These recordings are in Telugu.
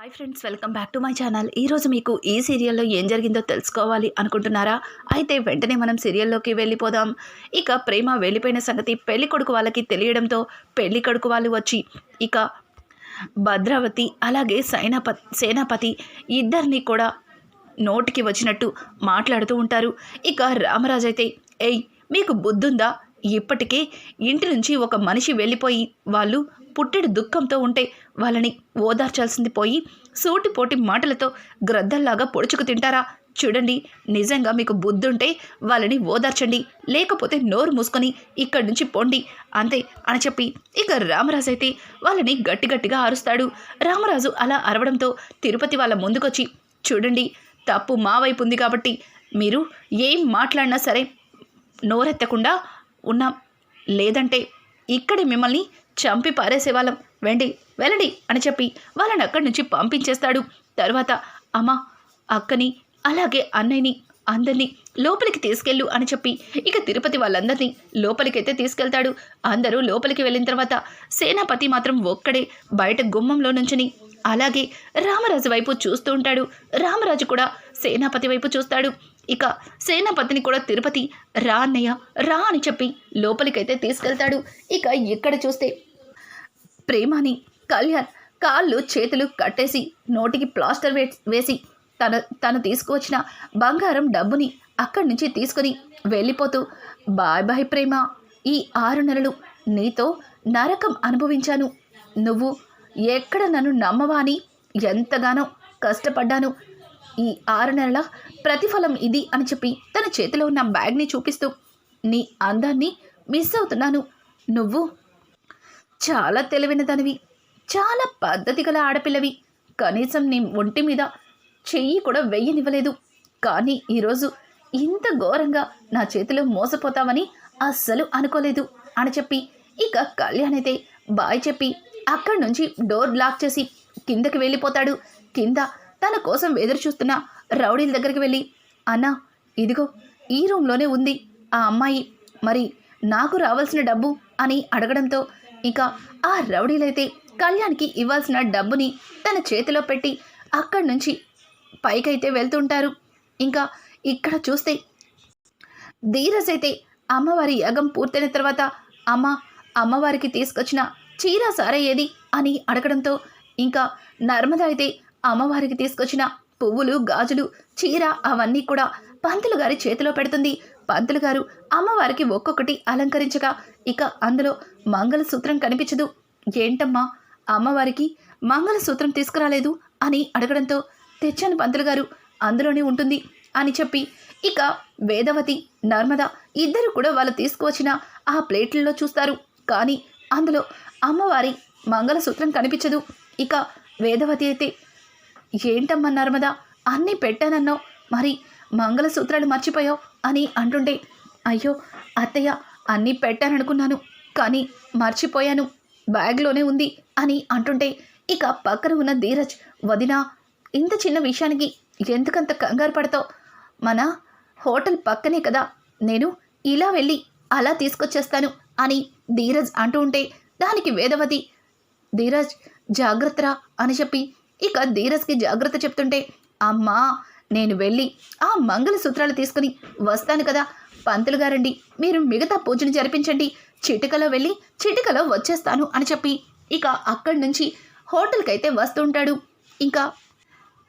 Hi friends welcome back to my channel ఈరోజు మీకు ఈ సీరియల్లో ఏం జరిగిందో తెలుసుకోవాలి అనుకుంటున్నారా? అయితే వెంటనే మనం సీరియల్లోకి వెళ్ళిపోదాం. ఇక ప్రేమ వెళ్ళిపోయిన సంగతి పెళ్ళి కొడుకు వాళ్ళకి తెలియడంతో పెళ్ళి కొడుకు వాళ్ళు వచ్చి ఇక భద్రావతి అలాగే సైనాప సేనాపతి ఇద్దరిని కూడా నోటికి వచ్చినట్టు మాట్లాడుతూ ఉంటారు. ఇక రామరాజు అయితే ఏయ్ మీకు బుద్ధుందా? ఇప్పటికే ఇంటి నుంచి ఒక మనిషి వెళ్ళిపోయి వాళ్ళు పుట్టెడు దుఃఖంతో ఉంటే వాళ్ళని ఓదార్చాల్సింది పోయి సూటిపోటి మాటలతో గ్రద్దల్లాగా పొడుచుకు తింటారా? చూడండి నిజంగా మీకు బుద్ధుంటే వాళ్ళని ఓదార్చండి లేకపోతే నోరు మూసుకొని ఇక్కడి నుంచి పొండి అంతే అని చెప్పి ఇక రామరాజు అయితే వాళ్ళని గట్టి గట్టిగా అరుస్తాడు. రామరాజు అలా అరవడంతో తిరుపతి వాళ్ళ ముందుకొచ్చి చూడండి తప్పు మా వైపు ఉంది కాబట్టి మీరు ఏం మాట్లాడినా సరే నోరెత్తకుండా ఉన్నాం. లేదంటే ఇక్కడే మిమ్మల్ని చంపి పారేసేవాళ్ళం వెండి వెళ్ళండి అని చెప్పి వాళ్ళని అక్కడి నుంచి పంపించేస్తాడు. తర్వాత అమ్మ అక్కని అలాగే అన్నయ్యని అందరినీ లోపలికి తీసుకెళ్ళు అని చెప్పి ఇక తిరుపతి వాళ్ళందరినీ లోపలికైతే తీసుకెళ్తాడు. అందరూ లోపలికి వెళ్ళిన తర్వాత సేనాపతి మాత్రం ఒక్కడే బయట గుమ్మంలో నుంచుని అలాగే రామరాజు వైపు చూస్తూ ఉంటాడు. రామరాజు కూడా సేనాపతి వైపు చూస్తాడు. ఇక సేనాపతిని కూడా తిరుపతి రా అన్నయ్య రా అని చెప్పి లోపలికైతే తీసుకెళ్తాడు. ఇక ఇక్కడ చూస్తే ప్రేమని. కళ్యాణ్ కాళ్ళు చేతులు కట్టేసి నోటికి ప్లాస్టర్ వే వేసి తన తను తీసుకువచ్చిన బంగారం డబ్బుని అక్కడి నుంచి తీసుకొని వెళ్ళిపోతూ బాయ్ బాయ్ ప్రేమ ఈ ఆరు నెలలు నీతో నరకం అనుభవించాను. నువ్వు ఎక్కడ నన్ను నమ్మవా అని ఎంతగానో కష్టపడ్డాను. ఈ ఆరు నెలల ప్రతిఫలం ఇది అని చెప్పి తన చేతిలో ఉన్న బ్యాగ్ని చూపిస్తూ నీ అందాన్ని మిస్ అవుతున్నాను. నువ్వు చాలా తెలివైనదానివి చాలా పద్ధతి గల ఆడపిల్లవి. కనీసం నీ ఒంటి మీద చెయ్యి కూడా వెయ్యనివ్వలేదు. కానీ ఈరోజు ఇంత ఘోరంగా నా చేతిలో మోసపోతామని అస్సలు అనుకోలేదు అని చెప్పి ఇక కళ్యాణ్ అయితే బాయ్ చెప్పి అక్కడి నుంచి డోర్ లాక్ చేసి కిందకి వెళ్ళిపోతాడు. కింద తన కోసం ఎదురు చూస్తున్న రౌడీల దగ్గరికి వెళ్ళి అన్నా ఇదిగో ఈ రూమ్లోనే ఉంది ఆ అమ్మాయి. మరి నాకు రావాల్సిన డబ్బు అని అడగడంతో ఇక ఆ రౌడీలైతే కళ్యాణ్కి ఇవ్వాల్సిన డబ్బుని తన చేతిలో పెట్టి అక్కడి నుంచి పైకైతే వెళ్తుంటారు. ఇంకా ఇక్కడ చూస్తే ధీరజ్ అయితే అమ్మవారి యాగం పూర్తయిన తర్వాత అమ్మ అమ్మవారికి తీసుకొచ్చిన చీర సారయ్యేది ఏది అని అడగడంతో ఇంకా నర్మద అయితే అమ్మవారికి తీసుకొచ్చిన పువ్వులు గాజులు చీర అవన్నీ కూడా పంతులు గారి చేతిలో పెడుతుంది. పంతులు గారు అమ్మవారికి ఒక్కొక్కటి అలంకరించగా ఇక అందులో మంగళసూత్రం కనిపించదు. ఏంటమ్మా? అమ్మవారికి మంగళసూత్రం తీసుకురాలేదు అని అడగడంతో తెచ్చాను పంతులు గారు. అందులోనే ఉంటుంది అని చెప్పి ఇక వేదవతి నర్మద ఇద్దరు కూడా వాళ్ళు తీసుకువచ్చిన ఆ ప్లేట్లలో చూస్తారు. కానీ అందులో అమ్మవారి మంగళసూత్రం కనిపించదు. ఇక వేదవతి అయితే ఏంటమ్మా నర్మద అన్నీ పెట్టానన్నావు. మరి మంగళసూత్రాలు మర్చిపోయావు? అని అంటుంటే అయ్యో అత్తయ్య అన్నీ పెట్టాననుకున్నాను కానీ మర్చిపోయాను. బ్యాగ్లోనే ఉంది అని అంటుంటే ఇక పక్కన ఉన్న ధీరజ్ వదినా ఇంత చిన్న విషయానికి ఎందుకంత కంగారు పడతావు? మన హోటల్ పక్కనే కదా నేను ఇలా వెళ్ళి అలా తీసుకొచ్చేస్తాను అని ధీరజ్ అంటూ ఉంటే దానికి వేదవతి ధీరజ్ జాగ్రత్తరా అని చెప్పి ఇక ధీరజ్కి జాగ్రత్త చెప్తుంటే అమ్మా నేను వెళ్ళి ఆ మంగళసూత్రాలు తీసుకుని వస్తాను కదా పంతులు గారండి మీరు మిగతా పూజను జరిపించండి. చిటికలో వెళ్ళి చిటికలో వచ్చేస్తాను అని చెప్పి ఇక అక్కడి నుంచి హోటల్కి అయితే వస్తుంటాడు. ఇంకా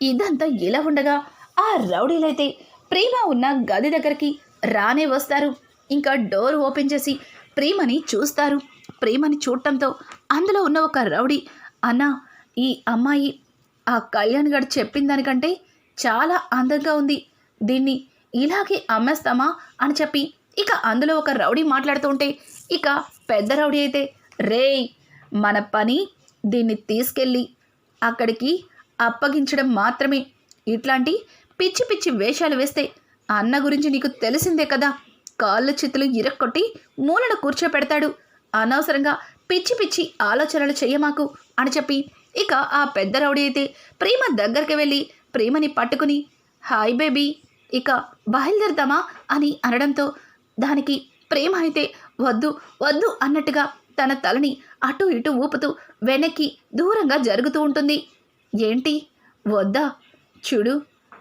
ఇదంతా ఇలా ఉండగా ఆ రౌడీలైతే ప్రేమ ఉన్న గది దగ్గరికి రానే వస్తారు. ఇంకా డోర్ ఓపెన్ చేసి ప్రేమని చూస్తారు. ప్రేమని చూడటంతో అందులో ఉన్న ఒక రౌడీ అన్న ఈ అమ్మాయి ఆ కళ్యాణ్ గారు చెప్పిన దానికంటే చాలా అందంగా ఉంది. దీన్ని ఇలాగే అమ్మేస్తామా అని చెప్పి ఇక అందులో ఒక రౌడీ మాట్లాడుతూ ఉంటే ఇక పెద్ద రౌడీ అయితే రేయ్ మన పని దీన్ని తీసుకెళ్ళి అక్కడికి అప్పగించడం మాత్రమే. ఇట్లాంటి పిచ్చి పిచ్చి వేషాలు వేస్తే అన్న గురించి నీకు తెలిసిందే కదా. కాళ్ళు చేతులు ఇరక్కొట్టి మూలన కూర్చోపెడతాడు. అనవసరంగా పిచ్చి పిచ్చి ఆలోచనలు చెయ్యమాకు అని చెప్పి ఇక ఆ పెద్ద రౌడీ అయితే ప్రేమ దగ్గరికి వెళ్ళి ప్రేమని పట్టుకుని హాయ్ బేబీ ఇక బయలుదేరదామా అని అనడంతో దానికి ప్రేమ అయితే వద్దు వద్దు అన్నట్టుగా తన తలని అటు ఇటు ఊపుతూ వెనక్కి దూరంగా జరుగుతూ ఉంటుంది. ఏంటి? వద్దా? చూడు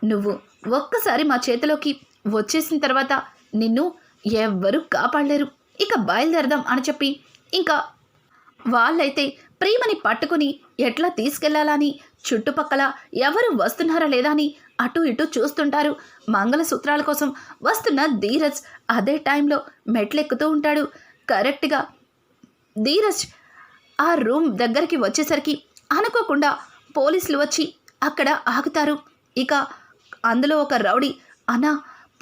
నువ్వు ఒక్కసారి మా చేతిలోకి వచ్చేసిన తర్వాత నిన్ను ఎవ్వరూ కాపాడలేరు. ఇక బయలుదేరదాం అని చెప్పి ఇంకా వాళ్ళైతే ప్రేమని పట్టుకుని ఎట్లా తీసుకెళ్ళాలని? చుట్టుపక్కల ఎవరు వస్తున్నారా లేదా అని అటు ఇటు చూస్తుంటారు. మంగళసూత్రాల కోసం వస్తున్న ధీరజ్ అదే టైంలో మెట్లెక్కుతూ ఉంటాడు. కరెక్ట్గా ధీరజ్ ఆ రూమ్ దగ్గరికి వచ్చేసరికి అనుకోకుండా పోలీసులు వచ్చి అక్కడ ఆగుతారు. ఇక అందులో ఒక రౌడీ అన్నా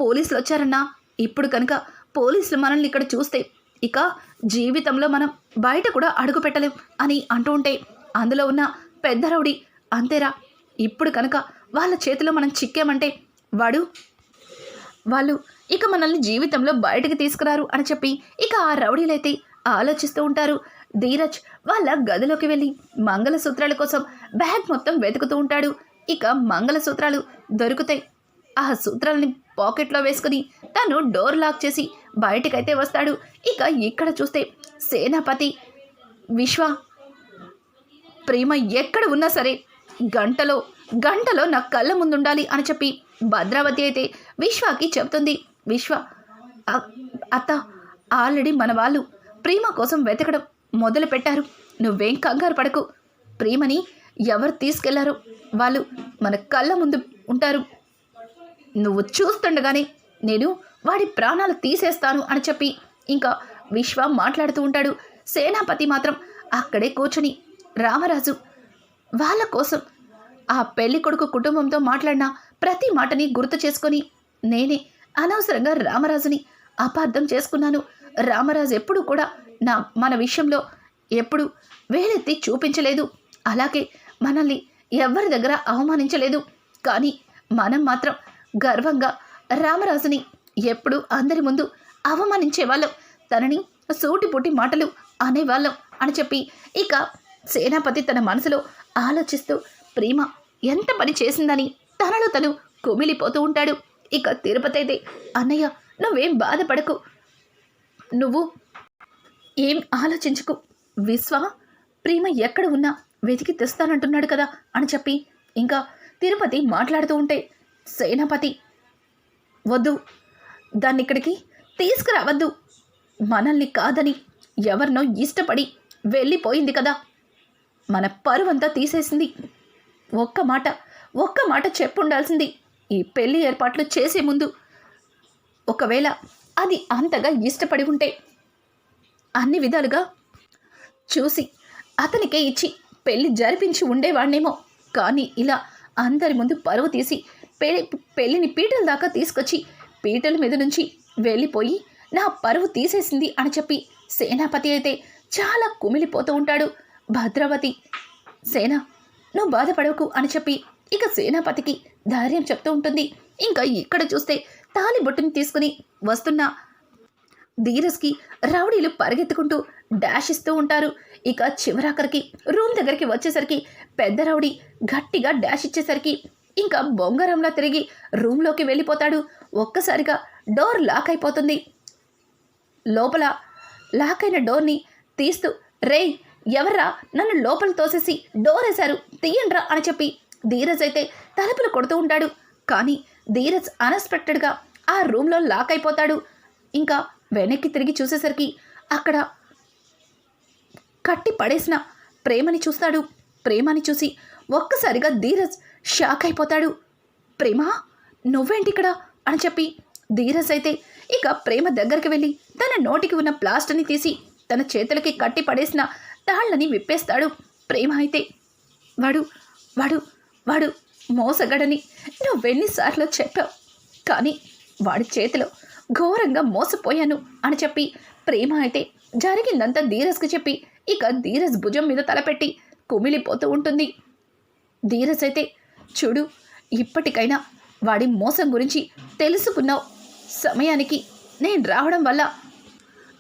పోలీసులు వచ్చారన్నా ఇప్పుడు కనుక పోలీసులు మనల్ని ఇక్కడ చూస్తే ఇక జీవితంలో మనం బయట కూడా అడుగు పెట్టలేం అని అంటూ ఉంటే అందులో ఉన్న పెద్ద రౌడీ అంతేరా. ఇప్పుడు కనుక వాళ్ళ చేతిలో మనం చిక్కామంటే వాడు వాళ్ళు ఇక మనల్ని జీవితంలో బయటకు తీసుకురారు అని చెప్పి ఇక ఆ రౌడీలైతే ఆలోచిస్తూ ఉంటారు. ధీరజ్ వాళ్ళ గదిలోకి వెళ్ళి మంగళసూత్రాల కోసం బ్యాగ్ మొత్తం వెతుకుతూ ఉంటాడు. ఇక మంగళసూత్రాలు దొరుకుతాయి. ఆ సూత్రాలని పాకెట్లో వేసుకుని తను డోర్ లాక్ చేసి బయటకైతే వస్తాడు. ఇక ఇక్కడ చూస్తే సేనాపతి విశ్వ ప్రేమ ఎక్కడ ఉన్నా సరే గంటలో గంటలో నా కళ్ళ ముందుండాలి అని చెప్పి భద్రావతి అయితే విశ్వకి చెప్తుంది విశ్వ అత్త ఆల్రెడీ మన వాళ్ళు ప్రేమ కోసం వెతకడం మొదలు పెట్టారు నువ్వేం కంగారు పడకు. ప్రేమని ఎవరు తీసుకెళ్ళారో వాళ్ళు మన కళ్ళ ముందు ఉంటారు. నువ్వు చూస్తుండగానే నేను వాడి ప్రాణాలు తీసేస్తాను అని చెప్పి ఇంకా విశ్వ మాట్లాడుతూ ఉంటాడు. సేనాపతి మాత్రం అక్కడే కూర్చొని రామరాజు వాళ్ళ కోసం ఆ పెళ్ళి కొడుకు కుటుంబంతో మాట్లాడిన ప్రతి మాటని గుర్తు చేసుకొని నేనే అనవసరంగా రామరాజుని అపార్థం చేసుకున్నాను. రామరాజు ఎప్పుడు కూడా నా మన విషయంలో ఎప్పుడు వేలెత్తి చూపించలేదు. అలాగే మనల్ని ఎవరి దగ్గర అవమానించలేదు. కానీ మనం మాత్రం గర్వంగా రామరాజుని ఎప్పుడు అందరి ముందు అవమానించే వాళ్ళం. తనని సూటిపుటి మాటలు అనేవాళ్ళం అని చెప్పి ఇక సేనాపతి తన మనసులో ఆలోచిస్తూ ప్రేమ ఎంత పని చేసిందని తనలో తను కుమిలిపోతూ ఉంటాడు. ఇక తిరుపతి అయితే అన్నయ్య నువ్వేం బాధపడకు. నువ్వు ఏం ఆలోచించుకు. విశ్వ ప్రేమ ఎక్కడ ఉన్నా వెతికి తెస్తానంటున్నాడు కదా అని చెప్పి ఇంకా తిరుపతి మాట్లాడుతూ ఉంటే సేనాపతి వద్దు. దాన్ని ఇక్కడికి తీసుకురావద్దు. మనల్ని కాదని ఎవరినో ఇష్టపడి వెళ్ళిపోయింది కదా. మన పరువంతా తీసేసింది. ఒక్క మాట ఒక్క మాట చెప్పుండాల్సింది ఈ పెళ్ళి ఏర్పాట్లు చేసే ముందు. ఒకవేళ అది అంతగా ఇష్టపడి ఉంటే అన్ని విధాలుగా చూసి అతనికే ఇచ్చి పెళ్ళి జరిపించి ఉండేవాణ్ణేమో. కానీ ఇలా అందరి ముందు పరువు తీసి పెళ్ళి పెళ్ళిని పీటల దాకా తీసుకొచ్చి పీటల మీద నుంచి వెళ్ళిపోయి నా పరువు తీసేసింది అని చెప్పి సేనాపతి అయితే చాలా కుమిలిపోతూ ఉంటాడు. భద్రావతి సేన నువ్వు బాధపడవుకు అని చెప్పి ఇక సేనాపతికి ధైర్యం చెప్తూ ఉంటుంది. ఇంకా ఇక్కడ చూస్తే తాలిబొట్టుని తీసుకుని వస్తున్న ధీరస్కి రౌడీలు పరిగెత్తుకుంటూ డాష్ ఇస్తూ ఉంటారు. ఇక చివరాఖరికి రూమ్ దగ్గరికి వచ్చేసరికి పెద్ద రౌడీ గట్టిగా డాష్ ఇచ్చేసరికి ఇంకా బొంగరంలా తిరిగి రూమ్లోకి వెళ్ళిపోతాడు. ఒక్కసారిగా డోర్ లాక్ అయిపోతుంది. లోపల లాక్ అయిన డోర్ని తీస్తూ రేయ్ ఎవర్రా? నన్ను లోపల తోసేసి డోర్ వేశారు. తీయండ్రా అని చెప్పి ధీరజ్ అయితే తలుపులు కొడుతూ ఉంటాడు. కానీ ధీరజ్ అన్ఎక్స్పెక్టెడ్గా ఆ రూమ్లో లాక్ అయిపోతాడు. ఇంకా వెనక్కి తిరిగి చూసేసరికి అక్కడ కట్టి పడేసిన ప్రేమని చూస్తాడు. ప్రేమని చూసి ఒక్కసారిగా ధీరజ్ షాక్ అయిపోతాడు ప్రేమ నువ్వేంటి ఇక్కడ అని చెప్పి ధీరస్ అయితే ఇక ప్రేమ దగ్గరికి వెళ్ళి తన నోటికి ఉన్న ప్లాస్టర్ని తీసి తన చేతులకి కట్టి పడేసిన తాళ్ళని విప్పేస్తాడు. ప్రేమ అయితే వాడు వాడు వాడు మోసగడని నువ్వెన్నిసార్లు చెప్పావు. కానీ వాడి చేతిలో ఘోరంగా మోసపోయాను అని చెప్పి ప్రేమ అయితే జరిగిందంతా ధీరస్కి చెప్పి ఇక ధీరస్ భుజం మీద తలపెట్టి కుమిలిపోతూ ఉంటుంది. ధీరస్ అయితే చూడు ఇప్పటికైనా వాడి మోసం గురించి తెలుసుకున్నావు. సమయానికి నేను రావడం వల్ల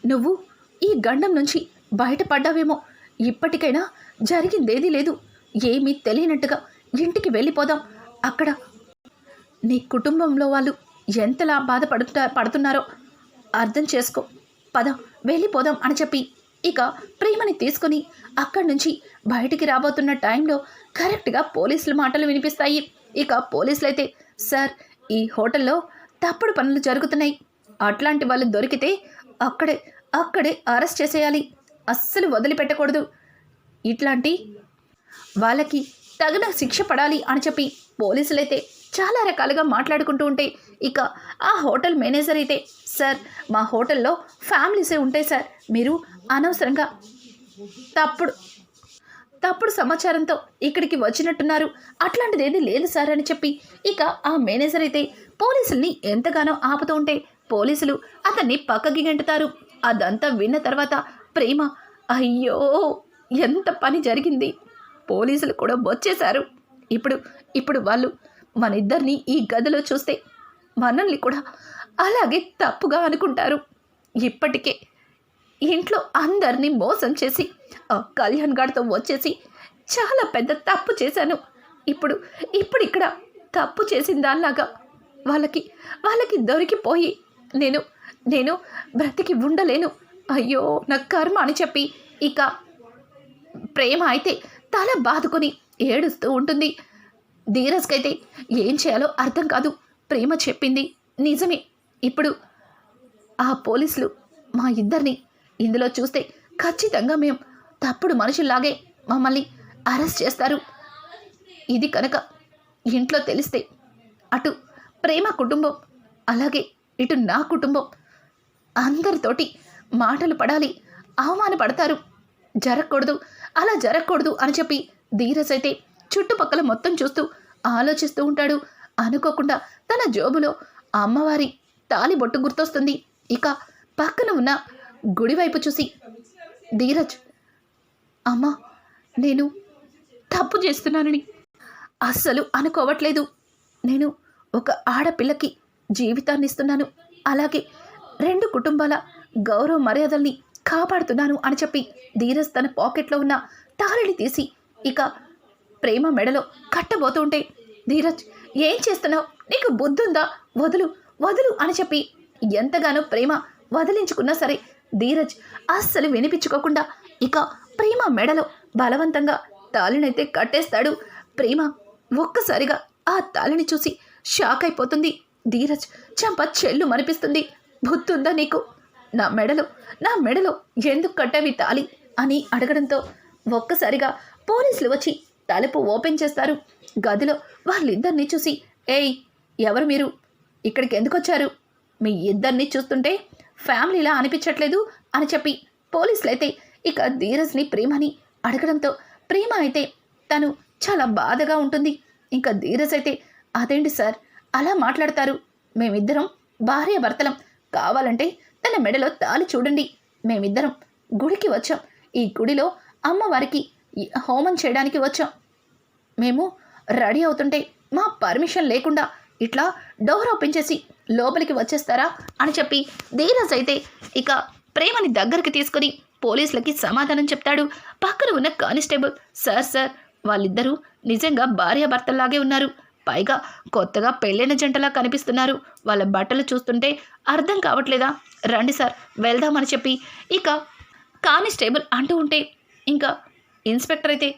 నువ్వు ఈ గండం నుంచి బయటపడ్డావేమో. ఇప్పటికైనా జరిగిందేదీ లేదు. ఏమీ తెలియనట్టుగా ఇంటికి వెళ్ళిపోదాం. అక్కడ నీ కుటుంబంలో వాళ్ళు ఎంతలా బాధపడుతా పడుతున్నారో అర్థం చేసుకో. పద వెళ్ళిపోదాం అని చెప్పి ఇక ప్రేమని తీసుకొని అక్కడి నుంచి బయటికి రాబోతున్న టైంలో కరెక్ట్గా పోలీసుల మాటలు వినిపిస్తాయి. ఇక పోలీసులు అయితే సార్ ఈ హోటల్లో తప్పుడు పనులు జరుగుతున్నాయి. అట్లాంటి వాళ్ళు దొరికితే అక్కడే అక్కడే అరెస్ట్ చేసేయాలి. అస్సలు వదిలిపెట్టకూడదు. ఇట్లాంటి వాళ్ళకి తగిన శిక్ష పడాలి అని చెప్పి పోలీసులైతే చాలా రకాలుగా మాట్లాడుకుంటూ ఉంటే ఇక ఆ హోటల్ మేనేజర్ అయితే సార్ మా హోటల్లో ఫ్యామిలీసే ఉంటాయి సార్. మీరు అనవసరంగా తప్పుడు తప్పుడు సమాచారంతో ఇక్కడికి వచ్చినట్టున్నారు. అట్లాంటిది ఏది లేదు సార్ అని చెప్పి ఇక ఆ మేనేజర్ అయితే పోలీసుల్ని ఎంతగానో ఆపుతూ ఉంటే పోలీసులు అతన్ని పక్కకి గెంటుతారు. అదంతా విన్న తర్వాత ప్రేమ అయ్యో ఎంత పని జరిగింది. పోలీసులు కూడా వచ్చేశారు ఇప్పుడు ఇప్పుడు వాళ్ళు మన ఇద్దరిని ఈ గదిలో చూస్తే మనల్ని కూడా అలాగే తప్పుగా అనుకుంటారు. ఇప్పటికే ఇంట్లో అందరినీ మోసం చేసి ఆ కళ్యాణ్ గారితో వచ్చేసి చాలా పెద్ద తప్పు చేశాను. ఇప్పుడు ఇప్పుడు ఇక్కడ తప్పు చేసిన దానిలాగా వాళ్ళకి వాళ్ళకి దొరికిపోయి నేను నేను బ్రతికి ఉండలేను. అయ్యో నా కర్మ అని చెప్పి ఇక ప్రేమ అయితే తల బాదుకొని ఏడుస్తూ ఉంటుంది. ధీరజ్కైతే ఏం చేయాలో అర్థం కాదు. ప్రేమ చెప్పింది నిజమే. ఇప్పుడు ఆ పోలీసులు మా ఇద్దరిని ఇందులో చూస్తే ఖచ్చితంగా మేము తప్పుడు మనుషుల్లాగే మమ్మల్ని అరెస్ట్ చేస్తారు. ఇది కనుక ఇంట్లో తెలిస్తే అటు ప్రేమ కుటుంబం అలాగే ఇటు నా కుటుంబం అందరితోటి మాటలు పడాలి అవమానపడతారు. జరగకూడదు అలా జరగకూడదు అని చెప్పి ధీరజ్ అయితే చుట్టుపక్కల మొత్తం చూస్తూ ఆలోచిస్తూ ఉంటాడు. అనుకోకుండా తన జోబులో అమ్మవారి తాలి బొట్టు గుర్తొస్తుంది. ఇక పక్కన ఉన్న గుడి వైపు చూసి ధీరజ్ అమ్మా నేను తప్పు చేస్తున్నానని అస్సలు అనుకోవట్లేదు. నేను ఒక ఆడపిల్లకి జీవితాన్ని ఇస్తున్నాను. అలాగే రెండు కుటుంబాల గౌరవ మర్యాదల్ని కాపాడుతున్నాను అని చెప్పి ధీరజ్ తన పాకెట్లో ఉన్న తాళిని తీసి ఇక ప్రేమ మెడలో కట్టబోతూ ఉంటే ధీరజ్ ఏం చేస్తున్నావు? నీకు బుద్ధుందా? వదులు వదులు అని చెప్పి ఎంతగానో ప్రేమ వదిలించుకున్నా సరే ధీరజ్ అస్సలు వినిపించుకోకుండా ఇక ప్రేమ మెడలో బలవంతంగా తాళినైతే కట్టేస్తాడు. ప్రేమ ఒక్కసారిగా ఆ తాళిని చూసి షాక్ అయిపోతుంది. ధీరజ్ చంప చెల్లు మనిపిస్తుంది బుద్ధుందా నీకు? నా మెడలో నా మెడలో ఎందుకు కట్టవి తాలి అని అడగడంతో ఒక్కసారిగా పోలీసులు వచ్చి తలుపు ఓపెన్ చేస్తారు. గదిలో వాళ్ళిద్దరిని చూసి ఏయ్ ఎవరు మీరు? ఇక్కడికి ఎందుకు వచ్చారు? మీ ఇద్దరిని చూస్తుంటే ఫ్యామిలీలా అనిపించట్లేదు అని చెప్పి పోలీసులు అయితే ఇక ధీరజ్ని ప్రేమని అడగడంతో ప్రేమ అయితే తను చాలా బాధగా ఉంటుంది. ఇంకా ధీరజ్ అయితే అదేంటి సార్? అలా మాట్లాడతారు. మేమిద్దరం భార్య భర్తలం కావాలంటే తన మెడలో తాళి చూడండి. మేమిద్దరం గుడికి వచ్చాం. ఈ గుడిలో అమ్మవారికి హోమం చేయడానికి వచ్చాం. మేము రెడీ అవుతుంటే మా పర్మిషన్ లేకుండా ఇట్లా డోర్ ఓపెన్ చేసి లోపలికి వచ్చేస్తారా అని చెప్పి ధీరజ్ అయితే ఇక ప్రేమని దగ్గరికి తీసుకొని పోలీసులకి సమాధానం చెప్తాడు. పక్కన ఉన్న కానిస్టేబుల్ సార్ సార్ వాళ్ళిద్దరూ నిజంగా భార్యాభర్తల్లాగే ఉన్నారు. పైగా కొత్తగా పెళ్ళైన జంటలా కనిపిస్తున్నారు. వాళ్ళ బట్టలు చూస్తుంటే అర్థం కావట్లేదా? రండి సార్ వెళ్దామని చెప్పి ఇక కానిస్టేబుల్ అంటూ ఉంటే ఇంకా ఇన్స్పెక్టర్ అయితే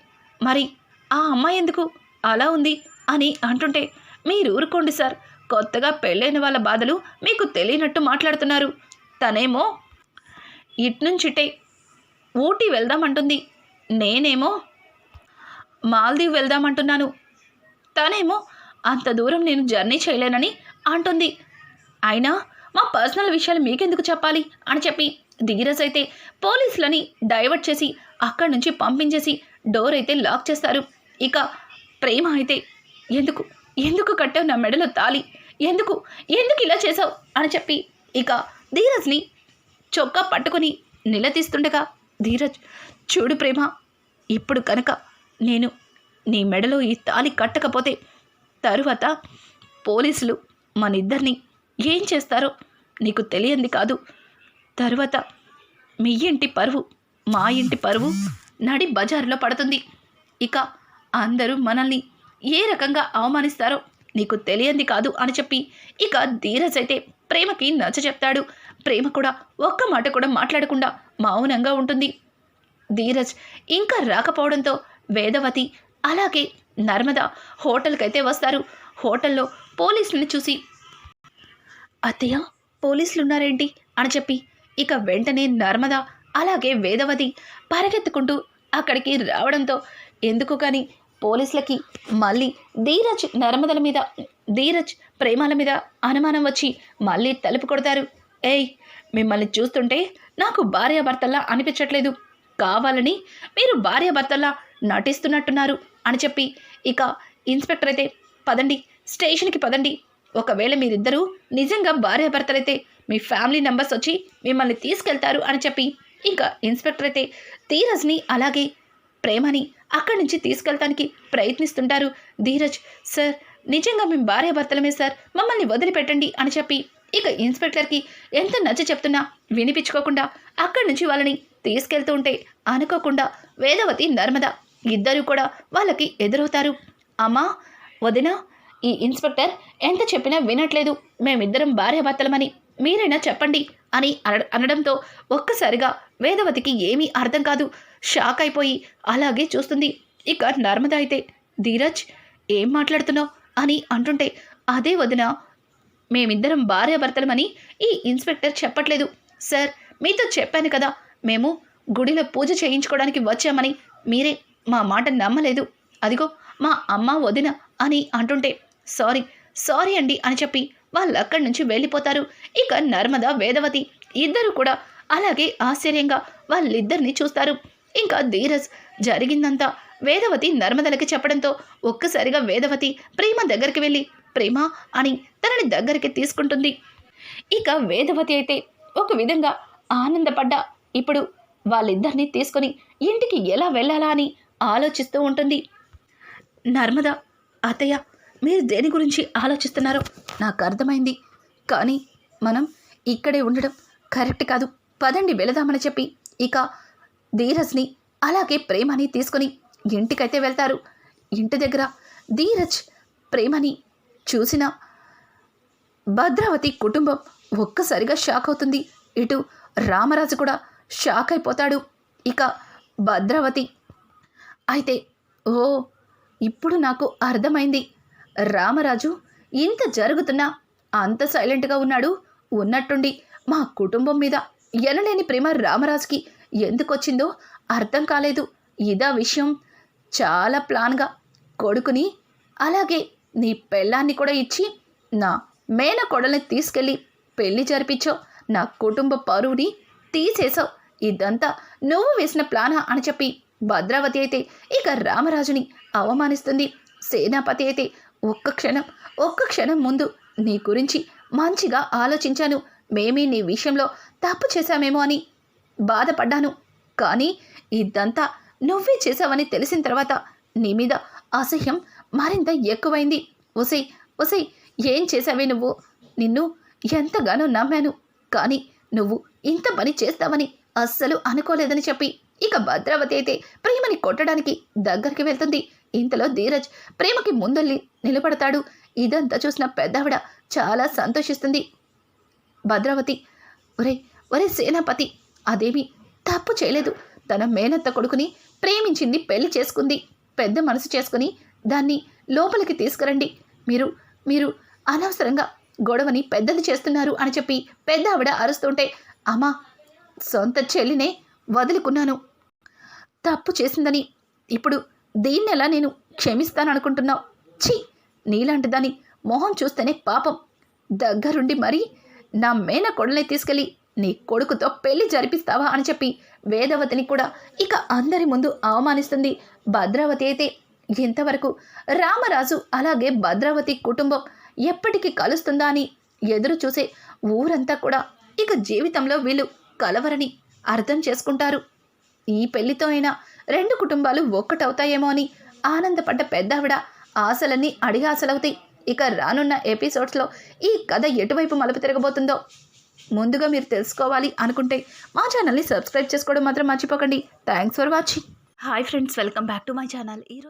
మరి ఆ అమ్మాయి ఎందుకు? అలా ఉంది అని అంటుంటే మీరు ఊరుకోండి సార్ కొత్తగా పెళ్ళైన వాళ్ళ బాధలు మీకు తెలియనట్టు మాట్లాడుతున్నారు. తనేమో ఇట్నుంచిటే ఊటీ వెళ్దామంటుంది. నేనేమో మాల్దీవ్ వెళ్దామంటున్నాను. తనేమో అంత దూరం నేను జర్నీ చేయలేనని అంటుంది. అయినా మా పర్సనల్ విషయాలు మీకెందుకు చెప్పాలి? అని చెప్పి ధీరజ్ అయితే పోలీసులని డైవర్ట్ చేసి అక్కడి నుంచి పంపించేసి డోర్ అయితే లాక్ చేస్తారు. ఇక ప్రేమ అయితే ఎందుకు? ఎందుకు కట్టావు నా మెడలో తాలి ఎందుకు? ఎందుకు ఇలా చేసావు అని చెప్పి ఇక ధీరజ్ని చొక్కా పట్టుకుని నిలదీస్తుండగా ధీరజ్ చూడు ప్రేమ ఇప్పుడు కనుక నేను నీ మెడలో ఈ తాలి కట్టకపోతే తరువాత పోలీసులు మన ఇద్దరిని ఏం చేస్తారో నీకు తెలియంది కాదు. తరువాత మీ ఇంటి పరువు మా ఇంటి పరువు నడి బజారులో పడుతుంది. ఇక అందరూ మనల్ని ఏ రకంగా అవమానిస్తారో నీకు తెలియంది కాదు అని చెప్పి ఇక ధీరజ్ అయితే ప్రేమకి నచ్చ చెప్తాడు. ప్రేమ కూడా ఒక్క మాట కూడా మాట్లాడకుండా మౌనంగా ఉంటుంది. ధీరజ్ ఇంకా రాకపోవడంతో వేదవతి అలాగే నర్మద హోటల్కైతే వస్తారు. హోటల్లో పోలీసుల్ని చూసి అత్తయ్య పోలీసులు ఉన్నారేంటి అని చెప్పి ఇక వెంటనే నర్మద అలాగే వేదవతి పరిగెత్తుకుంటూ అక్కడికి రావడంతో ఎందుకు కానీ పోలీసులకి మళ్ళీ ధీరజ్ నర్మదల మీద ధీరజ్ ప్రేమాల మీద అనుమానం వచ్చి మళ్ళీ తలుపు కొడతారు. ఏయ్ మిమ్మల్ని చూస్తుంటే నాకు భార్యాభర్తల్లా అనిపించట్లేదు. కావాలని మీరు భార్యాభర్తల్లా నటిస్తున్నట్టున్నారు అని చెప్పి ఇక ఇన్స్పెక్టర్ అయితే పదండి స్టేషన్కి పదండి. ఒకవేళ మీరిద్దరూ నిజంగా భార్యాభర్తలైతే మీ ఫ్యామిలీ మెంబర్స్ వచ్చి మిమ్మల్ని తీసుకెళ్తారు అని చెప్పి ఇంకా ఇన్స్పెక్టర్ అయితే ధీరజ్ని అలాగే ప్రేమని అక్కడి నుంచి తీసుకెళ్ళటానికి ప్రయత్నిస్తుంటారు ధీరజ్. సార్ నిజంగా మేము భార్యాభర్తలమే సార్. మమ్మల్ని వదిలిపెట్టండి అని చెప్పి ఇక ఇన్స్పెక్టర్కి ఎంత నచ్చ చెప్తున్నా వినిపించుకోకుండా అక్కడి నుంచి వాళ్ళని తీసుకెళ్తూ ఉంటే అనుకోకుండా వేదవతి నర్మద ఇద్దరు కూడా వాళ్ళకి ఎదురవుతారు. అమ్మా వదినా ఈ ఇన్స్పెక్టర్ ఎంత చెప్పినా వినట్లేదు. మేమిద్దరం భార్యాభర్తలమని మీరైనా చెప్పండి అని అన- అనడంతో ఒక్కసారిగా వేదవతికి ఏమీ అర్థం కాదు. షాక్ అయిపోయి అలాగే చూస్తుంది. ఇక నర్మద అయితే ధీరజ్ ఏం మాట్లాడుతున్నావు? అని అంటుంటే అదే వదిన మేమిద్దరం భార్యాభర్తలమని ఈ ఇన్స్పెక్టర్ చెప్పట్లేదు. సార్ మీతో చెప్పాను కదా మేము గుడిలో పూజ చేయించుకోవడానికి వచ్చామని మీరే మా మాట నమ్మలేదు. అదిగో మా అమ్మ వదిన అని అంటుంటే సారీ సారీ అండి అని చెప్పి వాళ్ళు అక్కడి నుంచి వెళ్ళిపోతారు. ఇక నర్మద వేదవతి ఇద్దరు కూడా అలాగే ఆశ్చర్యంగా వాళ్ళిద్దరిని చూస్తారు. ఇంకా ధీరజ్ జరిగిందంతా వేదవతి నర్మదలకి చెప్పడంతో ఒక్కసారిగా వేదవతి ప్రేమ దగ్గరికి వెళ్ళి ప్రేమ అని తనని దగ్గరికి తీసుకుంటుంది. ఇక వేదవతి అయితే ఒక విధంగా ఆనందపడ్డా. ఇప్పుడు వాళ్ళిద్దరిని తీసుకొని ఇంటికి ఎలా వెళ్ళాలా అని ఆలోచిస్తూ ఉంటుంది. నర్మద అతయ్య మీరు దేని గురించి ఆలోచిస్తున్నారో నాకు అర్థమైంది. కానీ మనం ఇక్కడే ఉండడం కరెక్ట్ కాదు. పదండి వెళదామని చెప్పి ఇక ధీరజ్ని అలాగే ప్రేమని తీసుకొని ఇంటికైతే వెళ్తారు. ఇంటి దగ్గర ధీరజ్ ప్రేమని చూసిన భద్రావతి కుటుంబం ఒక్కసారిగా షాక్ అవుతుంది. ఇటు రామరాజు కూడా షాక్ అయిపోతాడు. ఇక భద్రావతి అయితే ఓ ఇప్పుడు నాకు అర్థమైంది. రామరాజు ఇంత జరుగుతున్నా అంత సైలెంట్గా ఉన్నాడు. ఉన్నట్టుండి మా కుటుంబం మీద ఎనలేని ప్రేమ రామరాజుకి ఎందుకొచ్చిందో అర్థం కాలేదు. ఇదా విషయం చాలా ప్లాన్గా కొడుకుని అలాగే నీ పెళ్ళాన్ని కూడా ఇచ్చి నా మేన కొడల్ని తీసుకెళ్ళి పెళ్ళి జరిపించావు. నా కుటుంబ పరువుని తీసేశావు. ఇదంతా నువ్వు వేసిన ప్లానా అని చెప్పి భద్రావతి అయితే ఇక రామరాజుని అవమానిస్తుంది. సేనాపతి అయితే ఒక్క క్షణం ఒక్క క్షణం ముందు నీ గురించి మంచిగా ఆలోచించాను. మేమే నీ విషయంలో తప్పు చేశామేమో అని బాధపడ్డాను. కానీ ఇదంతా నువ్వే చేశావని తెలిసిన తర్వాత నీ మీద అసహ్యం మరింత ఎక్కువైంది. ఒసై ఒసై ఏం చేశావే నువ్వు? నిన్ను ఎంతగానో నమ్మాను. కానీ నువ్వు ఇంత పని చేస్తావని అస్సలు అనుకోలేదని చెప్పి ఇక భద్రావతి అయితే ప్రేమని కొట్టడానికి దగ్గరికి వెళ్తుంది. ఇంతలో ధీరజ్ ప్రేమకి ముందల్లి నిలబడతాడు. ఇదంతా చూసిన పెద్దవిడ చాలా సంతోషిస్తుంది. భద్రావతి ఒరే ఒరే సేనాపతి అదేమి తప్పు చేయలేదు. తన మేనత్త కొడుకుని ప్రేమించింది పెళ్ళి చేసుకుంది. పెద్ద మనసు చేసుకుని దాన్ని లోపలికి తీసుకురండి. మీరు మీరు అనవసరంగా గొడవని పెద్దది చేస్తున్నారు అని చెప్పి పెద్ద ఆవిడ అరుస్తుంటే అమ్మా సొంత చెల్లినే వదులుకున్నాను. తప్పు చేసిందని ఇప్పుడు దీన్నెలా నేను క్షమిస్తాననుకుంటున్నావు? ఛీ! నీలాంటి దాని మొహం చూస్తేనే పాపం. దగ్గరుండి మరీ నా మేన కొడల్ని తీసుకెళ్ళి నీ కొడుకుతో పెళ్ళి జరిపిస్తావా అని చెప్పి వేదవతిని కూడా ఇక అందరి ముందు అవమానిస్తుంది. భద్రావతి అయితే ఇంతవరకు రామరాజు అలాగే భద్రావతి కుటుంబం ఎప్పటికీ కలుస్తుందా అని ఎదురు చూసే ఊరంతా కూడా ఇక జీవితంలో వీళ్ళు కలవరని అర్థం చేసుకుంటారు. ఈ పెళ్ళితో అయినా రెండు కుటుంబాలు ఒక్కటవుతాయేమో అని ఆనందపడ్డ పెద్దావిడ ఆశలన్నీ అడిగాసలవుతాయి ఇక రానున్న ఎపిసోడ్స్లో ఈ కథ ఎటువైపు మలుపు తిరగబోతుందో ముందుగా మీరు తెలుసుకోవాలి అనుకుంటే మా ఛానల్ని సబ్స్క్రైబ్ చేసుకోవడం మాత్రం మర్చిపోకండి. Thanks for watching. Hi friends welcome back to my channel. ఈరోజు